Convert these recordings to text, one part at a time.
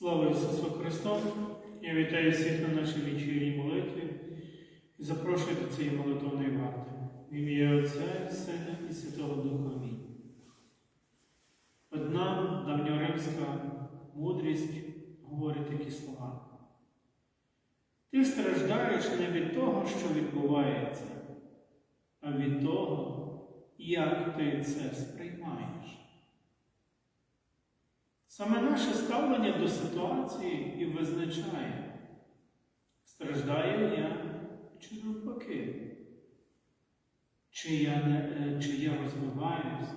Слава Ісусу Христу! Я вітаю всіх на нашій вечірній молитві і запрошую до цієї молитовної варти. В ім'я Отця і Сина і Святого Духа Амінь. Одна давньоримська мудрість говорить такі слова. Ти страждаєш не від того, що відбувається, а від того, як ти це сприймаєш. Саме наше ставлення до ситуації і визначає, страждаю я чи навпаки, чи я, не, е, чи я розвиваюсь.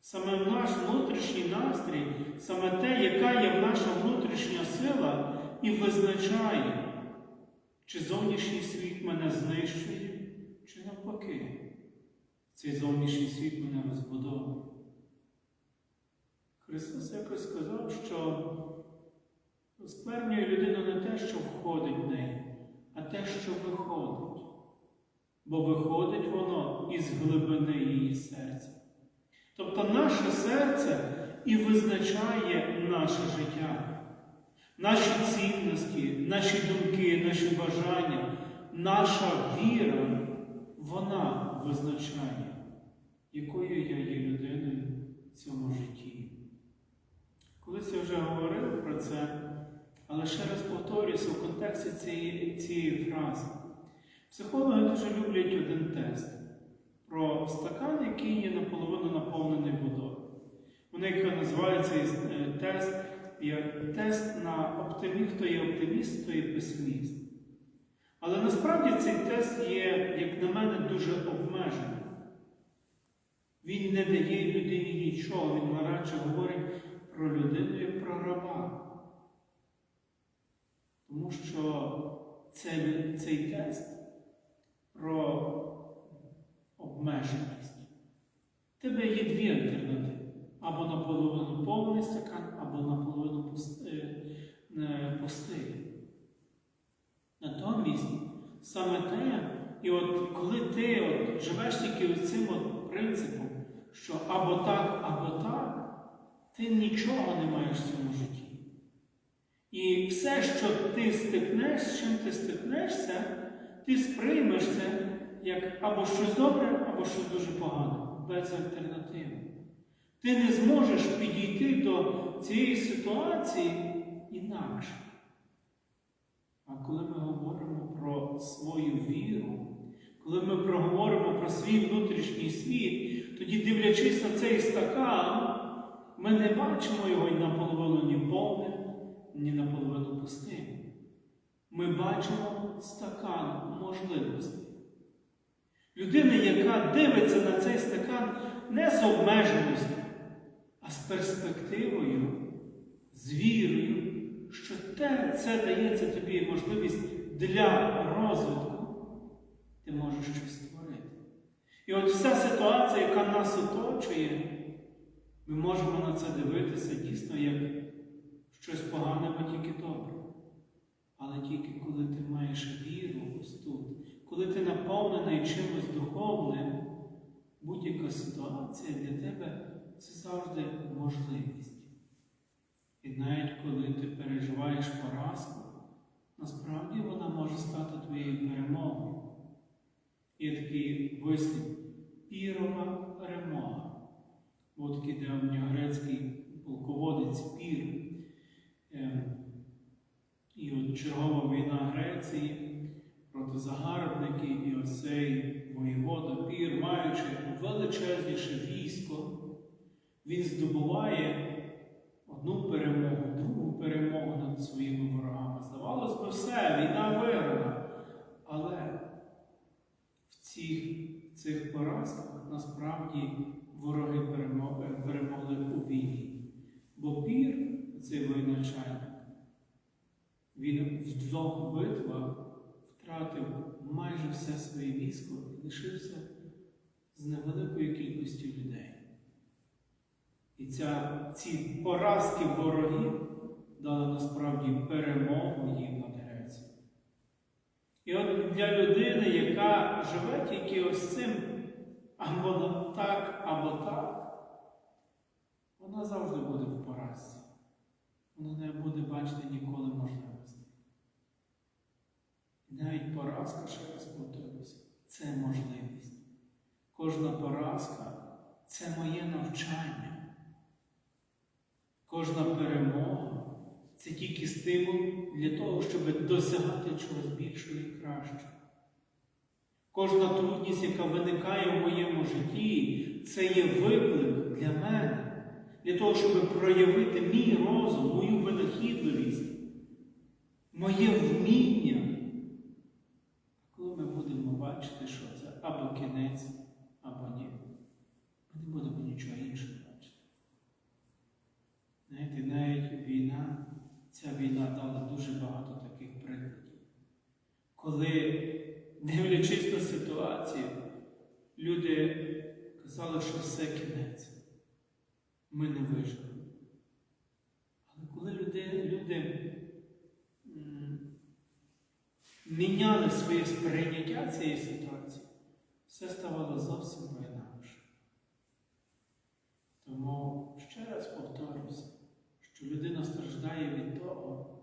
Саме наш внутрішній настрій, саме те, яка є наша внутрішня сила, і визначає, чи зовнішній світ мене знищує, чи навпаки, цей зовнішній світ мене розбудовує. Христос якось сказав, що осквернює людину не те, що входить в неї, а те, що виходить. Бо виходить воно із глибини її серця. Тобто наше серце і визначає наше життя, наші цінності, наші думки, наші бажання, наша віра, вона визначає, якою я є людиною в цьому житті. Колись я вже говорив про це, але ще раз повторюся в контексті цієї, цієї фрази. Психологи дуже люблять один тест про стакан, який є наполовину наповнений водою. Вони називають цей е, тест як тест на оптиміст, хто є оптиміст, хто є песиміст. Але насправді цей тест є, як на мене, дуже обмежений. Він не дає людині нічого, він радше говорить про людину як про раба. Тому що цей, цей тест про обмеженість. Тебе є дві альтернативи. Або наполовину повний стакан, або наполовину пустий. Натомість саме те, і от коли ти от живеш тільки цим от принципом, що або так, або ти нічого не маєш в цьому житті. І все, що ти стикнеш, з чим ти стикнешся, ти сприймеш це як або щось добре, або щось дуже погане, без альтернативи. Ти не зможеш підійти до цієї ситуації інакше. А коли ми говоримо про свою віру, коли ми проговоримо про свій внутрішній світ, тоді, дивлячись на цей стакан, ми не бачимо його ні наполовину ні повним, ні наполовину пустим. Ми бачимо стакан можливостей. Людина, яка дивиться на цей стакан не з обмеженістю, а з перспективою, з вірою, що те, це дається тобі можливість для розвитку, ти можеш щось створити. І от вся ситуація, яка нас оточує, ми можемо на це дивитися дійсно як щось погане, бо тільки добре. Але тільки коли ти маєш віру ось тут, коли ти наповнений чимось духовним, будь-яка ситуація для тебе це завжди можливість. І навіть коли ти переживаєш поразку, насправді вона може стати твоєю перемогою. Є такий вислів пірова перемога. Такий древньогрецький полководець Пір. Ем, І от чергова війна Греції проти загарбників і оцей воєвода Пір, маючи величезніше військо, він здобуває одну перемогу, другу перемогу над своїми ворогами. Здавалось би, все, війна виграна. Але в цих, цих поразках насправді вороги перемогли, у війні. Бо пір, цей воєначальник, він в двох битвах втратив майже все своє військо і лишився з невеликою кількістю людей. І ця, ці поразки ворогів дали насправді перемогу їм Грецією. І от для людини, яка живе тільки ось цим або так, або так, вона завжди буде в поразці. воно не буде бачити ніколи можливості. І навіть поразка, ще раз повторюся, це можливість. Кожна поразка це моє навчання. Кожна перемога це тільки стимул для того, щоб досягати чогось більшого і кращого. Кожна трудність, яка виникає в моєму житті, це є виклик для мене, для того, щоб проявити мій розум, мою винахідливість, моє вміння. Коли ми будемо бачити, що це або кінець, або ні, ми не будемо нічого іншого бачити. Знаєте, навіть війна, ця війна дала дуже багато дивлячись на ситуацію, люди казали, що все кінець. Ми не виживемо. Але коли люди, люди міняли своє сприйняття цієї ситуації, все ставало зовсім по-інакше. Тому ще раз повторюся, що людина страждає від того,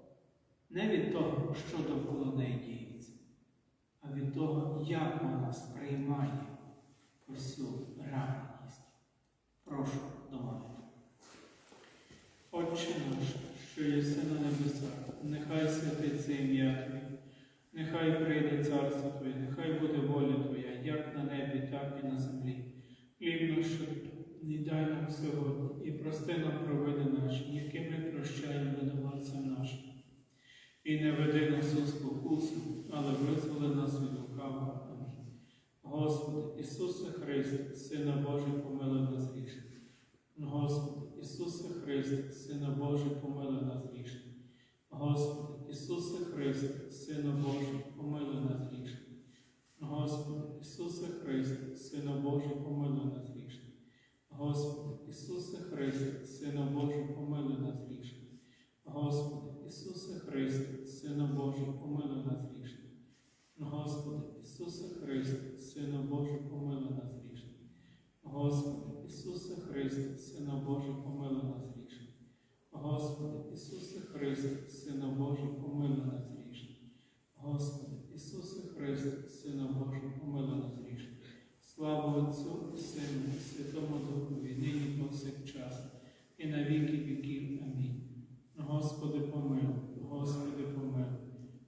не від того, що довкола неї а того, як вона сприймає всю реальність. Прошу до молитви. Отче наш, що єси на небесах, нехай святиться ім'я Твоє, нехай прийде царство Твоє, нехай буде воля Твоя, як на небі, так і на землі. Хліб наш не дай нам сьогодні і прости нам провини наші, які ми прощаємо винуватцям нашим. І не веди нас у спокусу, але визволи нас від лукавого. Амінь. Господи, Христа, Сина Божий, помилуй нас грішних. Господи, Ісусе Христе, Сина Божий, помилуй нас грішних. Господи, Ісусе Христе, Сина Божий, помилуй нас грішних. Господи, Ісусе Христе, Сина Божий, помилуй нас грішних. Господи, Ісусе Христе, Сина Божий, помилуй нас грішних. Господи, Ісусе Христе, Сина Божий, помилуй нас грішних. Господи, Ісусе Христе, Сина Божий, помилуй нас грішних. Господи, Ісусе Христе, Сина Божий, помилуй нас грішних. Господи, Ісусе Христе, Сина Божий, помилуй нас грішних. Господи, Ісусе Христе, Сина Божий, помилуй нас грішних. Отцю і Сину, і Святому Духові, нині повсякчас, і на віки віків. Амінь. Господи, помилуй, Господи, помилуй,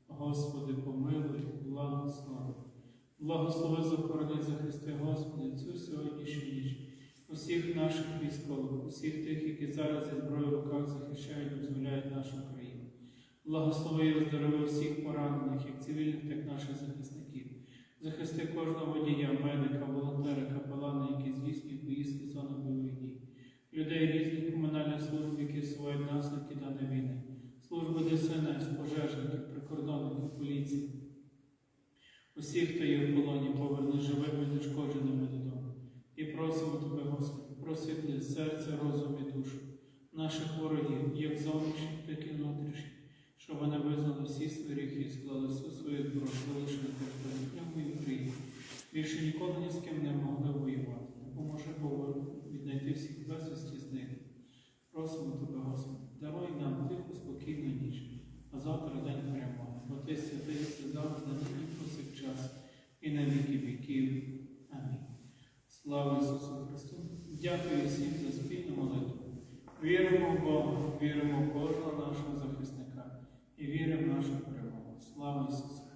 Господи, помилуй, благослови. Благослови захорони захисти, Господи, цю сьогоднішню ніч, усіх наших військових, усіх тих, які зараз зі зброєю в руках захищають дозволяють нашу країну. Благослови і оздорови всіх поранених, як цивільних, так наших захисників. Захисти кожного водія, медика, волонтера, капелана, які здійснюють поїздки в зону бойових дій, людей різних комунальних служб, які всувають наслідки даної війни, служби ДСНС, пожежників, прикордонників, поліції. Усіх, хто є в полоні, поверни живими нешкодженими додому. І просимо Тебе, Господи, просвітли серце, розум і душу наших ворогів, як зовнішніх, так і внутрішніх, щоб вони визнали всі свої гріхи і склали всю свою зброю, Більше ніколи ні з ким не могли воювати. Допоможе Богу віднайти всіх безвісті з них. Просимо Тебе, Господи, даруй нам тиху, спокійну ніч, а завтра день перемоги. Бо Ти святий, завжди, нині повсякчас і на віки віків. Амінь. Слава Ісусу Христу! Дякую всім за спільну молитву. Віримо в Бога, віримо в кожного нашого захисника і віримо в нашу перемогу. Слава Ісусу!